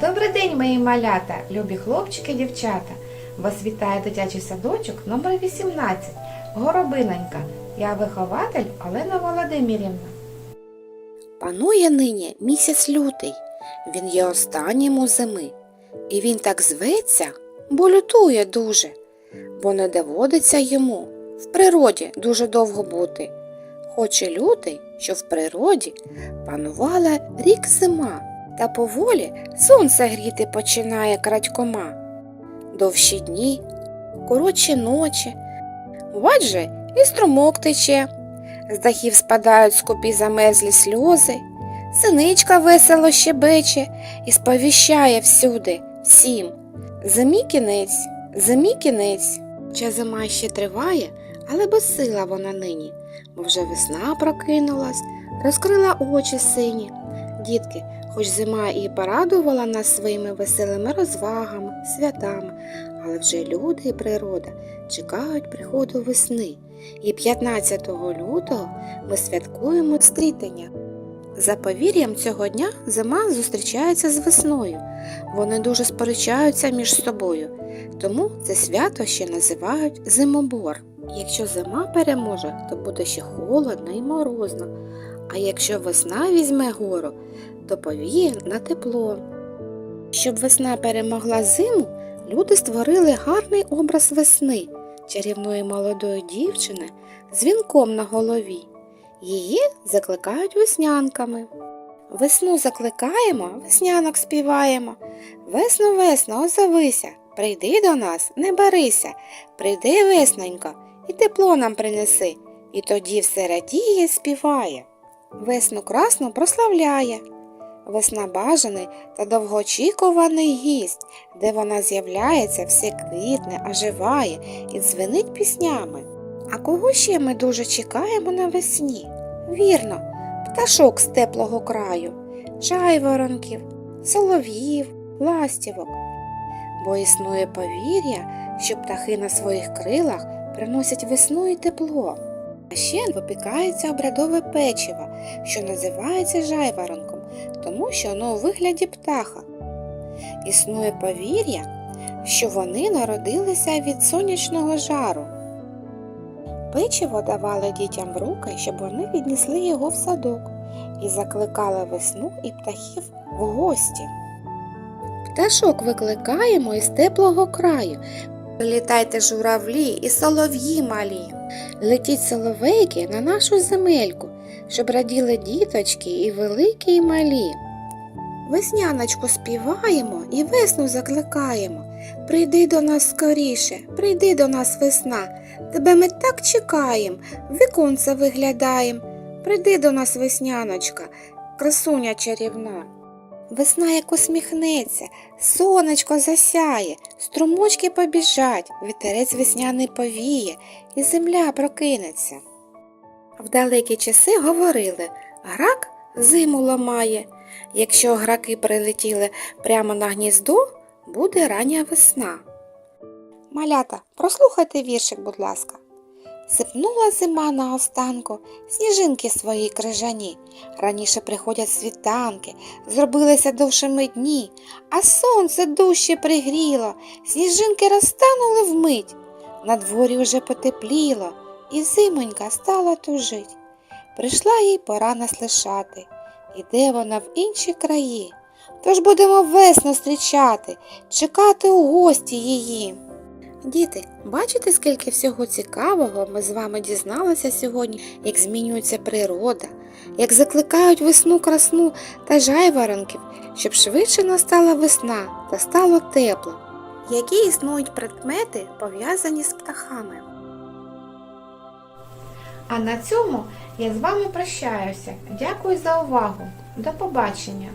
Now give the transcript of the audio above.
Добрий день, мої малята, любі хлопчики, дівчата. Вас вітає дитячий садочок номер 18 Горобинонька. Я вихователь Олена Володимирівна. Панує нині місяць лютий, він є останнім у зими. І він так зветься, бо лютує дуже, бо не доводиться йому в природі дуже довго бути. Хоче лютий, що в природі панувала рік зима, та поволі сонце гріти починає крадькома. Довші дні, коротші ночі, бач же, і струмок тече. З дахів спадають скупі замерзлі сльози, синичка весело щебече і сповіщає всюди, всім. Зимі кінець, зимі кінець. Хоча зима ще триває, але безсила вона нині, бо вже весна прокинулась, розкрила очі сині. Дітки, хоч зима і порадувала нас своїми веселими розвагами, святами, але вже люди і природа чекають приходу весни. І 15 лютого ми святкуємо стрітення. За повір'ям цього дня зима зустрічається з весною. Вони дуже сперечаються між собою, тому це свято ще називають зимобор. Якщо зима переможе, то буде ще холодно і морозно. А якщо весна візьме гору, то повіє на тепло. Щоб весна перемогла зиму, люди створили гарний образ весни, чарівної молодої дівчини з вінком на голові. Її закликають веснянками. Весну закликаємо, веснянок співаємо. Весно, весно, озовися, прийди до нас, не барися, прийди, весненько, і тепло нам принеси, і тоді все радіє, співає. Весну красну прославляє. Весна бажаний та довгоочікуваний гість, де вона з'являється, все квітне, оживає і дзвенить піснями. А кого ще ми дуже чекаємо навесні? Вірно, пташок з теплого краю, жайворонків, солов'їв, ластівок. Бо існує повір'я, що птахи на своїх крилах приносять весну і тепло. А ще випікається обрядове печиво, що називається жайворонком, тому що воно у вигляді птаха. Існує повір'я, що вони народилися від сонячного жару. Печиво давали дітям в руки, щоб вони віднесли його в садок і закликали весну і птахів в гості. Пташок викликаємо із теплого краю. Прилітайте журавлі і солов'ї малі. Летіть соловейки на нашу земельку, щоб раділи діточки і великі, і малі. Весняночку співаємо і весну закликаємо. Прийди до нас скоріше, прийди до нас весна. Тебе ми так чекаєм, віконце виглядаєм. Прийди до нас, весняночка, красуня чарівна. Весна як усміхнеться, сонечко засяє, струмочки побіжать, вітерець весняний повіє, і земля прокинеться. В далекі часи говорили грак зиму ламає. Якщо граки прилетіли прямо на гніздо, буде рання весна. Малята, прослухайте віршик, будь ласка. Сипнула зима на останку, сніжинки свої крижані. Раніше приходять світанки, зробилися довшими дні, а сонце дужче пригріло, сніжинки розтанули вмить. На дворі вже потепліло, і зимонька стала тужить. Прийшла їй пора нас лишати, іде вона в інші краї. Тож будемо весну зустрічати, чекати у гості її. Діти, бачите, скільки всього цікавого ми з вами дізналися сьогодні, як змінюється природа, як закликають весну красну та жайворонків, щоб швидше настала весна та стало тепло. Які існують предмети, пов'язані з птахами? А на цьому я з вами прощаюся. Дякую за увагу. До побачення!